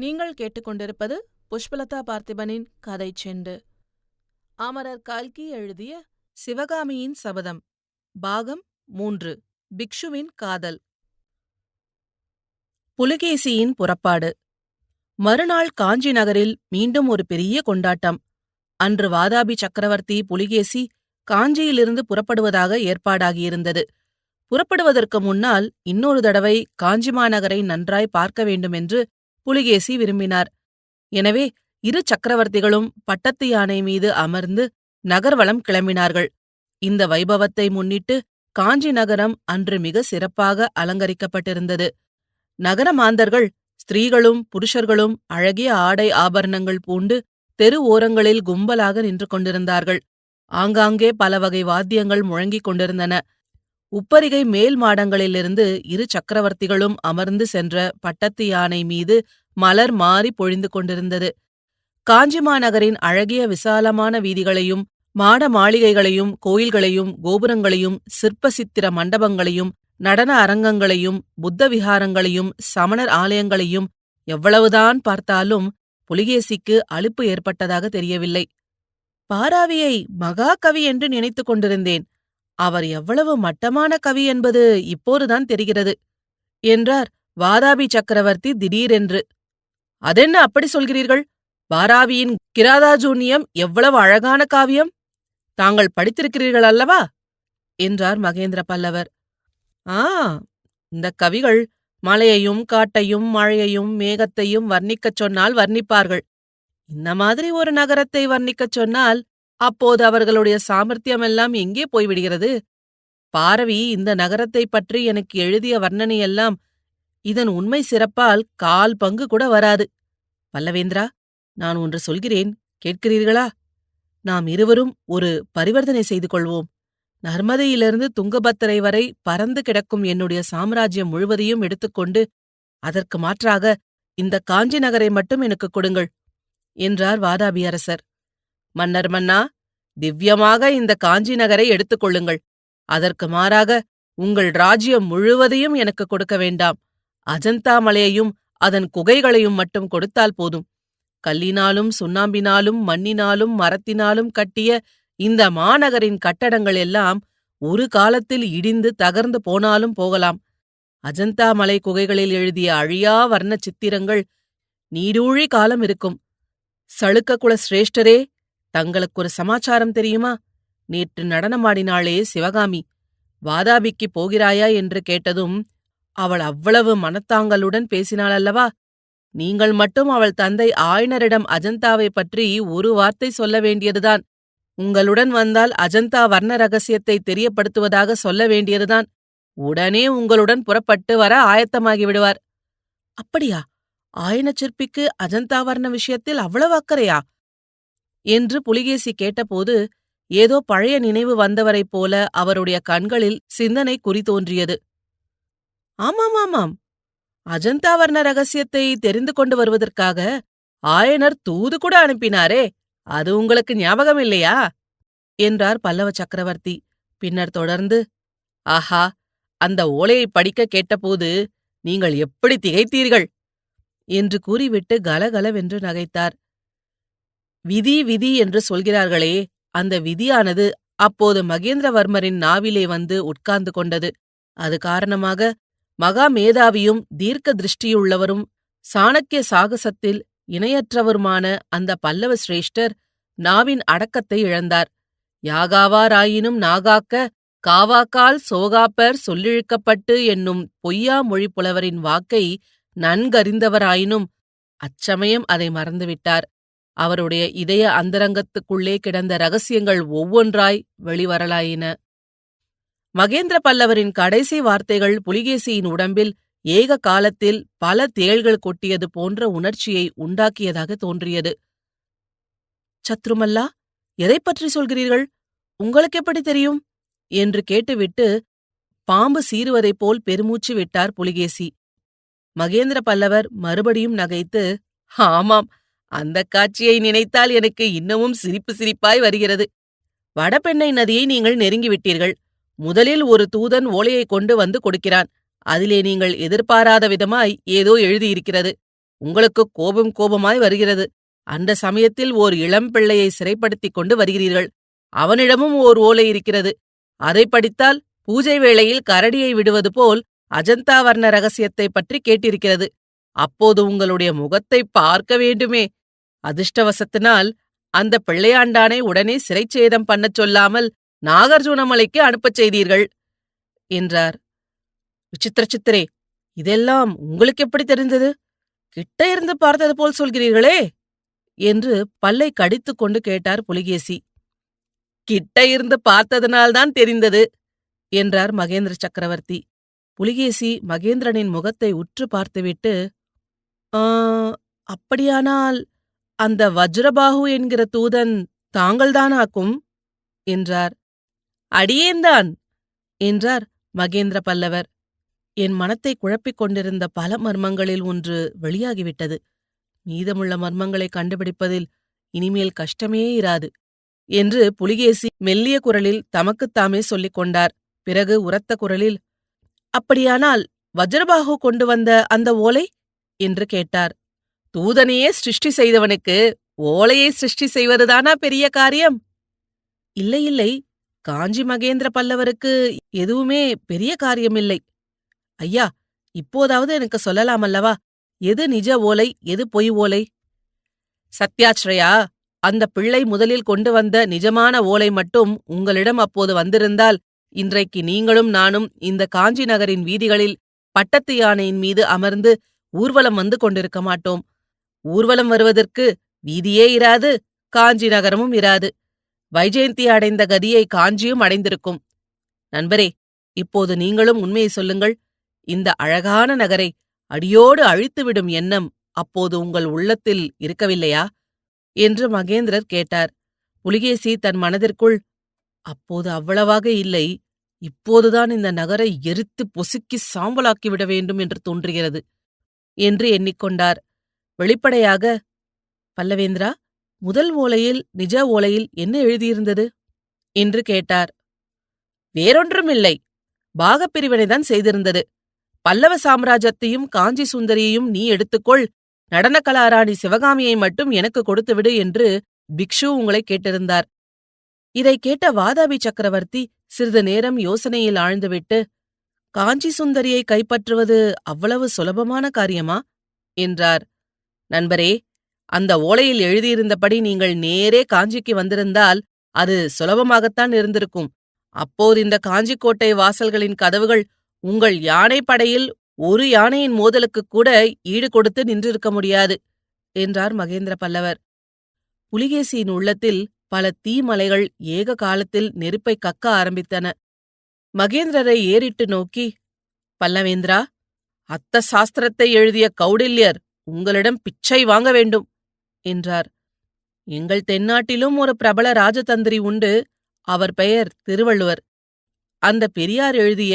நீங்கள் கேட்டுக்கொண்டிருப்பது புஷ்பலதா பார்த்திபனின் கதை செண்டு. அமரர் கல்கி எழுதிய சிவகாமியின் சபதம் பாகம் மூன்று பிக்ஷுவின் காதல். புலிகேசியின் புறப்பாடு. மறுநாள் காஞ்சி நகரில் மீண்டும் ஒரு பெரிய கொண்டாட்டம். அன்று வாதாபி சக்கரவர்த்தி புலிகேசி காஞ்சியிலிருந்து புறப்படுவதாக ஏற்பாடாகியிருந்தது. புறப்படுவதற்கு முன்னால் இன்னொரு தடவை காஞ்சி மாநகரை நன்றாய் பார்க்க வேண்டுமென்று புலிகேசி விரும்பினார். எனவே இரு சக்கரவர்த்திகளும் பட்டத்து யானை மீது அமர்ந்து நகர்வலம் கிளம்பினார்கள். இந்த வைபவத்தை முன்னிட்டு காஞ்சி நகரம் அன்று மிக சிறப்பாக அலங்கரிக்கப்பட்டிருந்தது. நகர மாந்தர்கள் ஸ்திரீகளும் புருஷர்களும் அழகிய ஆடை ஆபரணங்கள் பூண்டு தெரு ஓரங்களில் கும்பலாக நின்று கொண்டிருந்தார்கள். ஆங்காங்கே பல வகை வாத்தியங்கள் முழங்கிக் கொண்டிருந்தன. உப்பரிகை மேல் மாடங்களிலிருந்து இரு சக்கரவர்த்திகளும் அமர்ந்து சென்ற பட்டத்து யானை மீது மலர் மாறி பொழிந்து கொண்டிருந்தது. காஞ்சிமாநகரின் அழகிய விசாலமான வீதிகளையும் மாட மாளிகைகளையும் கோயில்களையும் கோபுரங்களையும் சிற்ப சித்திர மண்டபங்களையும் நடன அரங்கங்களையும் புத்த விஹாரங்களையும் சமணர் ஆலயங்களையும் எவ்வளவுதான் பார்த்தாலும் புலிகேசிக்கு அலுப்பு ஏற்பட்டதாக தெரியவில்லை. பாராவியை மகாகவி என்று நினைத்துக் கொண்டிருந்தேன். அவர் எவ்வளவு மட்டமான கவி என்பது இப்போதுதான் தெரிகிறது என்றார் வாதாபி சக்கரவர்த்தி திடீரென்று. அதென்ன அப்படி சொல்கிறீர்கள்? வாராவியின் கிராதாஜூன்யம் எவ்வளவு அழகான காவியம்? தாங்கள் படித்திருக்கிறீர்கள் அல்லவா? என்றார் மகேந்திர பல்லவர். ஆ இந்த கவிகள் மலையையும் காட்டையும் மழையையும் மேகத்தையும் வர்ணிக்கச் சொன்னால் வர்ணிப்பார்கள். இந்த மாதிரி ஒரு நகரத்தை வர்ணிக்கச் சொன்னால் அப்போது அவர்களுடைய சாமர்த்தியமெல்லாம் எங்கே போய்விடுகிறது? பாரவி இந்த நகரத்தைப் பற்றி எனக்கு எழுதிய வர்ணனையெல்லாம் இதன் உண்மை சிறப்பால் கால் பங்கு கூட வராது. பல்லவேந்திரா நான் ஒன்று சொல்கிறேன் கேட்கிறீர்களா? நாம் இருவரும் ஒரு பரிவர்த்தனை செய்து கொள்வோம். நர்மதையிலிருந்து துங்கபத்திரை வரை பறந்து கிடக்கும் என்னுடைய சாம்ராஜ்யம் முழுவதையும் எடுத்துக்கொண்டு அதற்கு மாற்றாக இந்த காஞ்சி நகரை மட்டும் எனக்கு கொடுங்கள் என்றார் வாதாபி அரசர் மன்னர் மன்னா திவ்யமாக இந்த காஞ்சி நகரை எடுத்துக்கொள்ளுங்கள் அதற்கு மாறாக உங்கள் ராஜ்யம் முழுவதையும் எனக்கு கொடுக்க வேண்டாம். அஜந்தா மலையையும் அதன் குகைகளையும் மட்டும் கொடுத்தால் போதும். கல்லினாலும் சுண்ணாம்பினாலும் மண்ணினாலும் மரத்தினாலும் கட்டிய இந்த மாநகரின் கட்டடங்கள் எல்லாம் ஒரு காலத்தில் இடிந்து தகர்ந்து போனாலும் போகலாம். அஜந்தா மலை குகைகளில் எழுதிய அழியா வர்ண சித்திரங்கள் நீடூழி காலம் இருக்கும். சளுக்க குல சிரேஷ்டரே தங்களுக்கு ஒரு சமாச்சாரம் தெரியுமா? நேற்று நடனமாடினாளே சிவகாமி. வாதாபிக்கு போகிறாயா என்று கேட்டதும் அவள் அவ்வளவு மனத்தாங்களுடன் பேசினாள் அல்லவா நீங்கள் மட்டும் அவள் தந்தை ஆயனரிடம் அஜந்தாவை பற்றி ஒரு வார்த்தை சொல்ல வேண்டியதுதான். உங்களுடன் வந்தால் அஜந்தா வர்ண ரகசியத்தை தெரியப்படுத்துவதாக சொல்ல வேண்டியதுதான். உடனே உங்களுடன் புறப்பட்டு வர ஆயத்தமாகி விடுவார். அப்படியா? ஆயன சிற்பிக்கு அஜந்தா வர்ண விஷயத்தில் அவ்வளவு அக்கறையா? என்று புலிகேசி கேட்டபோது ஏதோ பழைய நினைவு வந்தவரைப் போல அவருடைய கண்களில் சிந்தனை குறிதோன்றியது ஆமாம் ஆமாம். அஜந்தா வர்ண ரகசியத்தை தெரிந்து கொண்டு வருவதற்காக ஆயனர் தூது கூட அனுப்பினாரே. அது உங்களுக்கு ஞாபகம் இல்லையா? என்றார் பல்லவ சக்கரவர்த்தி. பின்னர் தொடர்ந்து ஆஹா அந்த ஓலையை படிக்க கேட்டபோது நீங்கள் எப்படி திகைத்தீர்கள்? என்று கூறிவிட்டு கலகலவென்று நகைத்தார். விதி விதி என்று சொல்கிறார்களே அந்த விதியானது அப்போது மகேந்திரவர்மரின் நாவிலே வந்து உட்கார்ந்து கொண்டது. அது காரணமாக மகா மேதாவியும் தீர்க்க திருஷ்டியுள்ளவரும் சாணக்கிய சாகசத்தில் இணையற்றவருமான அந்த பல்லவ சிரேஷ்டர் நாவின் அடக்கத்தை இழந்தார். யாகாவாராயினும் நாகாக்க காவாக்கால் சோகாப்பர் சொல்லிழுக்கப்பட்டு என்னும் பொய்யா மொழி புலவரின் வாக்கை நன்கறிந்தவராயினும் அச்சமயம் அதை மறந்துவிட்டார். அவருடைய இதய அந்தரங்கத்துக்குள்ளே கிடந்த ரகசியங்கள் ஒவ்வொன்றாய் வெளிவரலாயின. மகேந்திர பல்லவரின் கடைசி வார்த்தைகள் புலிகேசியின் உடம்பில் ஏக காலத்தில் பல தேள்கள் கொட்டியது போன்ற உணர்ச்சியை உண்டாக்கியதாக தோன்றியது. சத்ருமல்லா எதைப் பற்றி சொல்கிறீர்கள்? உங்களுக்கு எப்படி தெரியும்? என்று கேட்டுவிட்டு பாம்பு சீறுவதைப் போல் பெருமூச்சு விட்டார் புலிகேசி. மகேந்திர பல்லவர் மறுபடியும் நகைத்து ஆமாம் அந்த காட்சியை நினைத்தால் எனக்கு இன்னமும் சிரிப்பு சிரிப்பாய் வருகிறது. வடபெண்ணை நதியை நீங்கள் நெருங்கிவிட்டீர்கள். முதலில் ஒரு தூதன் ஓலையை கொண்டு வந்து கொடுக்கிறான். அதிலே நீங்கள் எதிர்பாராத விதமாய் ஏதோ எழுதியிருக்கிறது. உங்களுக்கு கோபம் கோபமாய் வருகிறது. அந்த சமயத்தில் ஓர் இளம் பிள்ளையை சிறைப்படுத்திக் கொண்டு வருகிறீர்கள். அவனிடமும் ஓர் ஓலை இருக்கிறது. அதை படித்தால் பூஜை வேளையில் கரடியை விடுவது போல் அஜந்தா வர்ண ரகசியத்தை பற்றி கேட்டிருக்கிறது. அப்போது உங்களுடைய முகத்தை பார்க்க வேண்டுமே. அதிர்ஷ்டவசத்தினால் அந்த பிள்ளையாண்டானை உடனே சிறைச்சேதம் பண்ணச் சொல்லாமல் நாகார்ஜுனமலைக்கு அனுப்பச் செய்தீர்கள் என்றார். விசித்திர சித்திரே இதெல்லாம் உங்களுக்கு எப்படி தெரிந்தது? கிட்ட இருந்து பார்த்தது போல் சொல்கிறீர்களே என்று பல்லை கடித்துக் கொண்டு கேட்டார் புலிகேசி. கிட்ட இருந்து பார்த்ததனால்தான் தெரிந்தது என்றார் மகேந்திர சக்கரவர்த்தி. புலிகேசி மகேந்திரனின் முகத்தை உற்று பார்த்துவிட்டு "ஆ, அப்படியானால் அந்த வஜ்ரபாஹு என்கிற தூதன் தாங்கள்தானாக்கும்? என்றார். அடியேன்தான்! என்றார் மகேந்திர பல்லவர் என் மனத்தை குழப்பிக் கொண்டிருந்த பல மர்மங்களில் ஒன்று வெளியாகிவிட்டது. மீதமுள்ள மர்மங்களை கண்டுபிடிப்பதில் இனிமேல் கஷ்டமே இராது என்று புலிகேசி மெல்லிய குரலில் தமக்குத்தாமே சொல்லிக் கொண்டார். பிறகு உரத்த குரலில் அப்படியானால் வஜ்ரபாஹு கொண்டு வந்த அந்த ஓலை? என்று கேட்டார். தூதனையே சிருஷ்டி செய்தவனுக்கு ஓலையை சிருஷ்டி செய்வதுதானா பெரிய காரியம்? இல்லை இல்லை. காஞ்சி மகேந்திர பல்லவருக்கு எதுவுமே பெரிய காரியமில்லை ஐயா இப்போதாவது எனக்கு சொல்லலாம் அல்லவா? எது நிஜ ஓலை எது பொய் ஓலை? சத்யாச்ரயா அந்த பிள்ளை முதலில் கொண்டு வந்த நிஜமான ஓலை மட்டும் உங்களிடம் அப்போது வந்திருந்தால் இன்றைக்கு நீங்களும் நானும் இந்த காஞ்சி நகரின் வீதிகளில் பட்டத்து யானையின் மீது அமர்ந்து ஊர்வலம் வந்து கொண்டிருக்க மாட்டோம். ஊர்வலம் வருவதற்கு வீதியே இராது காஞ்சி நகரமும் இராது. வைஜெயந்தி அடைந்த கதியை காஞ்சியும் அடைந்திருக்கும். நண்பரே இப்போது நீங்களும் உண்மையை சொல்லுங்கள். இந்த அழகான நகரை அடியோடு அழித்துவிடும் எண்ணம் அப்போது உங்கள் உள்ளத்தில் இருக்கவில்லையா? என்று மகேந்திரர் கேட்டார். புலிகேசி தன் மனதிற்குள் அப்போது அவ்வளவாக இல்லை. இப்போதுதான் இந்த நகரை எரித்து பொசுக்கி சாம்பலாக்கிவிட வேண்டும் என்று தோன்றுகிறது என்று எண்ணிக்கொண்டார். வெளிப்படையாக பல்லவேந்திரா முதல் ஓலையில் நிஜ ஓலையில் என்ன எழுதியிருந்தது? என்று கேட்டார். வேறொன்றுமில்லை. பாகப்பிரிவினைதான் செய்திருந்தது. பல்லவ சாம்ராஜ்யத்தையும் காஞ்சி சுந்தரியையும் நீ எடுத்துக்கொள். நடனக்கலாராணி சிவகாமியை மட்டும் எனக்கு கொடுத்துவிடு என்று பிக்ஷு உங்களை கேட்டிருந்தார். இதை கேட்ட வாதாபி சக்கரவர்த்தி சிறிது நேரம் யோசனையில் ஆழ்ந்துவிட்டு காஞ்சி சுந்தரியை கைப்பற்றுவது அவ்வளவு சுலபமான காரியமா? என்றார். நண்பரே அந்த ஓலையில் எழுதியிருந்தபடி நீங்கள் நேரே காஞ்சிக்கு வந்திருந்தால் அது சுலபமாகத்தான் இருந்திருக்கும். அப்போது இந்த காஞ்சிக்கோட்டை வாசல்களின் கதவுகள் உங்கள் யானை படையில் ஒரு யானையின் மோதலுக்குக் கூட ஈடு கொடுத்து நின்றிருக்க முடியாது என்றார் மகேந்திர பல்லவர். புலிகேசியின் உள்ளத்தில் பல தீமலைகள் ஏக காலத்தில் நெருப்பை கக்க ஆரம்பித்தன. மகேந்திரரை ஏறிட்டு நோக்கி பல்லவேந்திரா அத்த சாஸ்திரத்தை எழுதிய கௌடில்யர் உங்களிடம் பிச்சை வாங்க வேண்டும் என்றார். எங்கள் தென்னாட்டிலும் ஒரு பிரபல ராஜதந்திரி உண்டு அவர் பெயர் திருவள்ளுவர். அந்த பெரியார் எழுதிய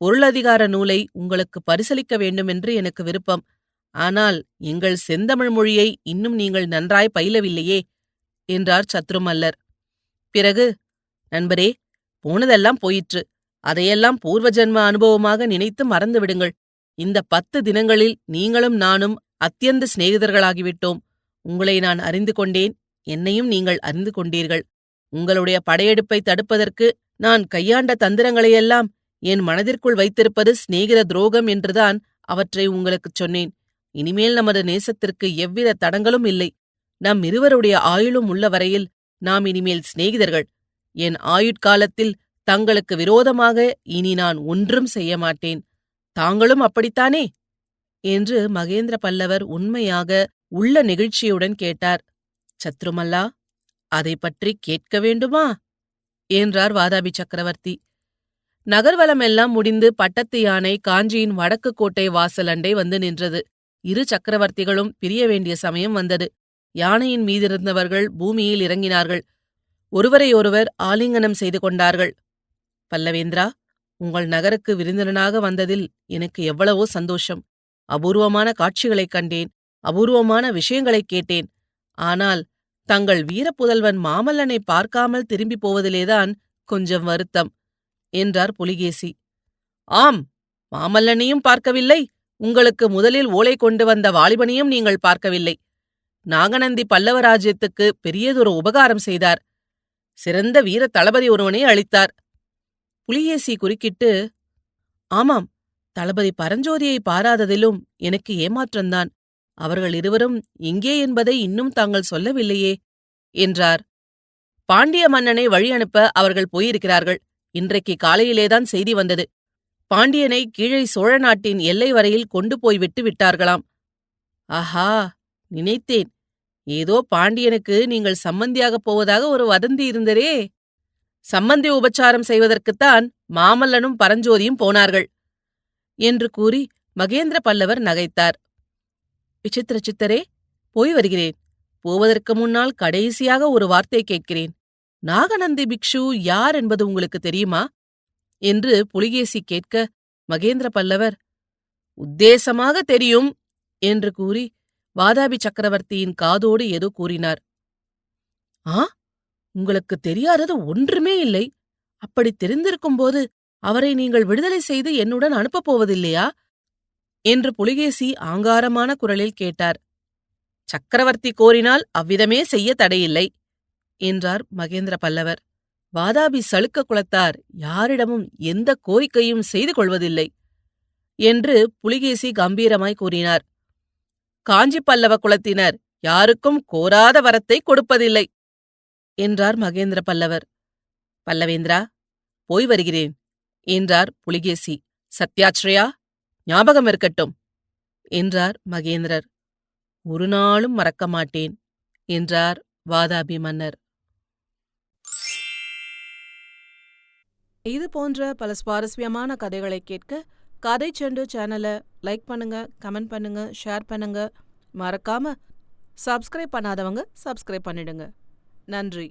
பொருளதிகார நூலை உங்களுக்கு பரிசளிக்க வேண்டுமென்று எனக்கு விருப்பம். ஆனால் எங்கள் செந்தமிழ் மொழியை இன்னும் நீங்கள் நன்றாய் பயிலவில்லையே என்றார் சத்ருமல்லர். பிறகு நண்பரே போனதெல்லாம் போயிற்று. அதையெல்லாம் பூர்வ ஜென்ம அனுபவமாக நினைத்து மறந்துவிடுங்கள். இந்த பத்து தினங்களில் நீங்களும் நானும் அத்தியந்த சிநேகிதர்களாகிவிட்டோம். உங்களை நான் அறிந்து கொண்டேன். என்னையும் நீங்கள் அறிந்து கொண்டீர்கள். உங்களுடைய படையெடுப்பை தடுப்பதற்கு நான் கையாண்ட தந்திரங்களையெல்லாம் என் மனதிற்குள் வைத்திருப்பது சிநேகித துரோகம் என்றுதான் அவற்றை உங்களுக்குச் சொன்னேன். இனிமேல் நமது நேசத்திற்கு எவ்வித தடங்களும் இல்லை. நம் இருவருடைய ஆயுளும் உள்ள வரையில் நாம் இனிமேல் சிநேகிதர்கள். என் ஆயுட்காலத்தில் தங்களுக்கு விரோதமாக இனி நான் ஒன்றும் செய்ய மாட்டேன். தாங்களும் அப்படித்தானே? என்று மகேந்திர பல்லவர் உண்மையாக உள்ள நெகிழ்ச்சியுடன் கேட்டார். சத்ருமல்லா அதை பற்றி கேட்க வேண்டுமா? என்றார் வாதாபி சக்கரவர்த்தி. நகர்வலமெல்லாம் முடிந்து பட்டத்து யானை காஞ்சியின் வடக்கு கோட்டை வாசல் அண்டை வந்து நின்றது. இரு சக்கரவர்த்திகளும் பிரிய வேண்டிய சமயம் வந்தது. யானையின் மீதிருந்தவர்கள் பூமியில் இறங்கினார்கள். ஒருவரையொருவர் ஆலிங்கனம் செய்து கொண்டார்கள். பல்லவேந்திரா உங்கள் நகருக்கு விருந்தினனாக வந்ததில் எனக்கு எவ்வளவோ சந்தோஷம். அபூர்வமான காட்சிகளைக் கண்டேன் அபூர்வமான விஷயங்களைக் கேட்டேன். ஆனால் தங்கள் வீரப்புதல்வன் மாமல்லனை பார்க்காமல் திரும்பி போவதிலேதான் கொஞ்சம் வருத்தம் என்றார் புலிகேசி. ஆம் மாமல்லனையும் பார்க்கவில்லை. உங்களுக்கு முதலில் ஓலை கொண்டு வந்த வாலிபனையும் நீங்கள் பார்க்கவில்லை. நாகநந்தி பல்லவ ராஜ்யத்துக்கு பெரியதொரு உபகாரம் செய்தார். சிறந்த வீர தளபதி ஒருவனை அளித்தார். புலிகேசி குறுக்கிட்டு ஆமாம் தளபதி பரஞ்சோதியை பாராததிலும் எனக்கு ஏமாற்றம்தான். அவர்கள் இருவரும் எங்கே என்பதை இன்னும் தாங்கள் சொல்லவில்லையே என்றார். பாண்டிய மன்னனை வழி அனுப்ப அவர்கள் போயிருக்கிறார்கள். இன்றைக்கு காலையிலேதான் செய்தி வந்தது. பாண்டியனை கீழே சோழ நாட்டின் எல்லை வரையில் கொண்டு போய் விட்டு விட்டார்களாம். ஆஹா நினைத்தேன். ஏதோ பாண்டியனுக்கு நீங்கள் சம்மந்தியாகப் போவதாக ஒரு வதந்தி இருந்ததே. சம்மந்தி உபச்சாரம் செய்வதற்குத்தான் மாமல்லனும் பரஞ்சோதியும் போனார்கள். என்று கூறி மகேந்திர பல்லவர் நகைத்தார். விசித்திர சித்தரே போய் வருகிறேன். போவதற்கு முன்னால் கடைசியாக ஒரு வார்த்தை கேட்கிறேன். நாகநந்தி பிக்ஷு யார் என்பது உங்களுக்கு தெரியுமா? என்று புலிகேசி கேட்க மகேந்திர பல்லவர் உத்தேசமாக தெரியும் என்று கூறி வாதாபி சக்கரவர்த்தியின் காதோடு ஏதோ கூறினார். ஆ? உங்களுக்கு தெரியாதது ஒன்றுமே இல்லை. அப்படி தெரிந்திருக்கும்போது அவரை நீங்கள் விடுதலை செய்து என்னுடன் அனுப்பப் போவதில்லையா? என்று புலிகேசி ஆங்காரமான குரலில் கேட்டார். சக்கரவர்த்தி கோரினால் அவ்விதமே செய்ய தடையில்லை என்றார் மகேந்திர பல்லவர். வாதாபி சளுக்க குலத்தார் யாரிடமும் எந்த கோரிக்கையும் செய்து கொள்வதில்லை என்று புலிகேசி கம்பீரமாய் கூறினார். காஞ்சி பல்லவ குலத்தினர் யாருக்கும் கோராத வரத்தை கொடுப்பதில்லை என்றார் மகேந்திர பல்லவர். பல்லவேந்திரா போய் வருகிறேன். என்றார் புலிகேசி. சத்யாச்ரயா ஞாபகம் இருக்கட்டும் என்றார் மகேந்திரர். ஒரு நாளும் மறக்க மாட்டேன் என்றார் வாதாபி மன்னர். இது போன்ற பல சுவாரஸ்யமான கதைகளை கேட்க கதை செண்டு சேனலை லைக் பண்ணுங்க கமெண்ட் பண்ணுங்க ஷேர் பண்ணுங்க. மறக்காம சப்ஸ்கிரைப் பண்ணாதவங்க சப்ஸ்கிரைப் பண்ணிடுங்க. நன்றி.